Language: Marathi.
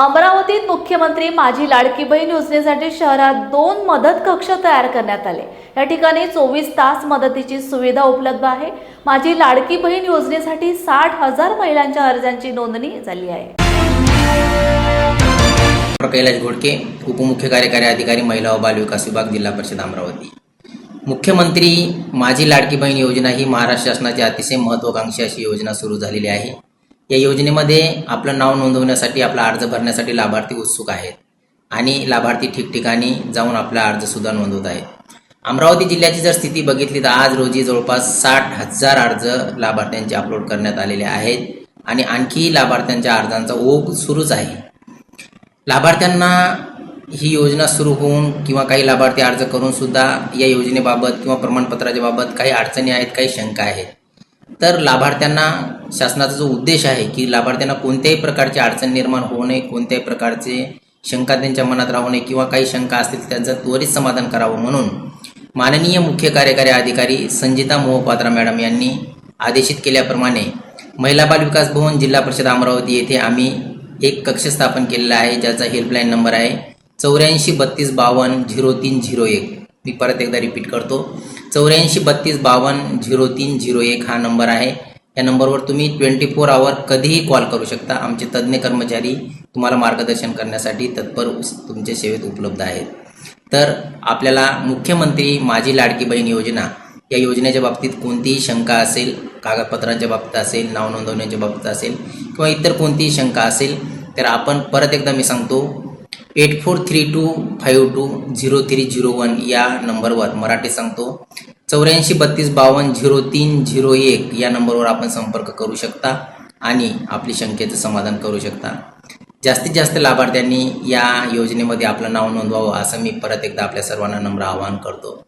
अमरावतीत मुख्यमंत्री माझी लाडकी बहीण योजनेसाठी शहरात दोन मदत कक्ष तयार करण्यात आले. या ठिकाणी चोवीस तास मदतीची सुविधा उपलब्ध आहे. माझी लाडकी बहीण योजनेसाठी साठ हजार महिलांच्या अर्जांची नोंदणी झाली आहे. कैलास घोडके उपमुख्य कार्यकारी अधिकारी महिला व बालविकास विभाग जिल्हा परिषद अमरावती. मुख्यमंत्री माझी लाडकी बहीण योजना ही महाराष्ट्र शासनाची अतिशय महत्त्वाकांक्षी अशी योजना सुरू झालेली आहे. या योजनेमध्ये आपलं नाव नोंदवण्यासाठी आपला अर्ज भरण्यासाठी लाभार्थी उत्सुक आहेत. आणि लाभार्थी ठिकठिकाणी जाऊन आपला अर्जसुद्धा नोंदवत आहेत. अमरावती जिल्ह्याची जर स्थिती बघितली तर आज रोजी जवळपास साठ हजार अर्ज लाभार्थ्यांचे अपलोड करण्यात आलेले आहेत आणि आणखी लाभार्थ्यांच्या अर्जांचा ओघ सुरूच आहे. लाभार्थ्यांना ही योजना सुरू होऊन किंवा काही लाभार्थी अर्ज करून सुद्धा या योजनेबाबत किंवा प्रमाणपत्राच्या बाबत काही अडचणी आहेत काही शंका आहेत. तर लाभार्थ्यांना शासनाचा जो उद्देश आहे की लाभार्थ्यांना कोणत्याही प्रकारची अडचण निर्माण होऊ नये कोणत्याही प्रकारचे शंका त्यांच्या मनात राहू नये किंवा काही शंका असतील त्यांचं त्वरित समाधान करावं म्हणून माननीय मुख्य कार्यकारी अधिकारी संजिता मोहपात्रा मॅडम यांनी आदेशित केल्याप्रमाणे महिला बाल विकास भवन जिल्हा परिषद अमरावती येथे आम्ही एक कक्ष स्थापन केलेला आहे ज्याचा हेल्पलाईन नंबर आहे चौऱ्याऐंशी बत्तीस बावन्न झिरो तीन झिरो एक. मी परत एकदा रिपीट करतो. चौऱ्याऐंशी बत्तीस बावन्न झिरो तीन झिरो एक हा नंबर आहे. या नंबरवर तुम्ही ट्वेंटी फोर आवर कधीही कॉल करू शकता. आमचे तज्ज्ञ कर्मचारी तुम्हाला मार्गदर्शन करण्यासाठी तत्पर तुमच्या सेवेत उपलब्ध आहेत. तर आपल्याला मुख्यमंत्री माझी लाडकी बहीण योजना या योजनेच्या बाबतीत कोणतीही शंका असेल कागदपत्रांच्या बाबतीत असेल नाव नोंदवण्याच्या बाबतीत असेल किंवा इतर कोणतीही शंका असेल तर आपण परत एकदा मी सांगतो eight four three two five two zero three zero one या नंबरवर मराठी सांगतो. चौऱ्याऐंशी बत्तीस बावन्न झिरो तीन झिरो एक या नंबरवर आपण संपर्क करू शकता आणि आपली शंकेचं समाधान करू शकता. जास्तीत जास्त लाभार्थ्यांनी या योजनेमध्ये आपलं नाव नोंदवावं असं मी परत एकदा आपल्या सर्वांना नम्र आवाहन करतो.